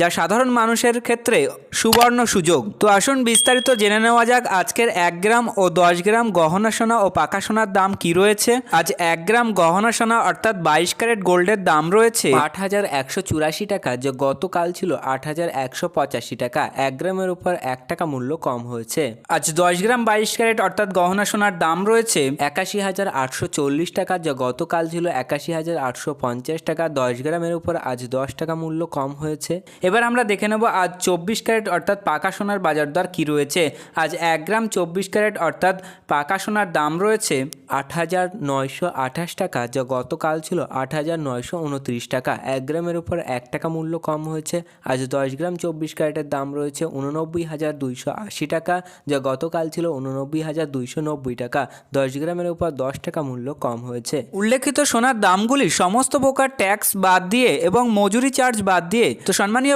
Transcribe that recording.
যা সাধারণ মানুষের ক্ষেত্রে সুবর্ণ সুযোগ। তো আসুন বিস্তারিত জেনে নেওয়া যাক আজকের এক গ্রাম ও দশ গ্রাম গহনা সোনা ও পাকা সোনার দাম কি রয়েছে। আজ এক গ্রাম গহনা সোনা অর্থাৎ বাইশ ক্যারেট গোল্ডের দাম রয়েছে। আট হাজার একশো চুরাশি টাকা যা গতকাল ছিল আট হাজার একশো পঁচাশি টাকা। এক গ্রামের উপর এক টাকা মূল্য কম হয়েছে। আজ দশ গ্রাম বাইশ ক্যারেট অর্থাৎ গহনা সোনার দাম রয়েছে। একাশি হাজার আটশো চল্লিশ টাকা যা গতকাল ছিল একাশি হাজার আটশো পঞ্চাশ টাকা। দশ গ্রামের উপর আজ দশ টাকা মূল্য কম হয়েছে। এবার আমরা দেখে নেব আজ চব্বিশ ক্যারেট অর্থাৎ পাকা সোনার বাজার দর কী রয়েছে। আজ এক গ্রাম চব্বিশ ক্যারেট অর্থাৎ পাকা সোনার দাম রয়েছে আট হাজার নয়শো আঠাশ টাকা, যা গতকাল ছিল আট হাজার নয়শো উনত্রিশ টাকা। এক গ্রামের উপর এক টাকা মূল্য কম হয়েছে। আজ দশ গ্রাম চব্বিশ ক্যারেটের দাম রয়েছে উননব্বই হাজার দুইশো আশি টাকা, যা গতকাল ছিল উননব্বই হাজার দুইশো নব্বই টাকা। দশ গ্রামের উপর দশ টাকা মূল্য কম হয়েছে। উল্লেখিত সোনার দামগুলি সমস্ত প্রকার ট্যাক্স বাদ দিয়ে এবং মজুরি চার্জ বাদ দিয়ে। তো সম্মানীয়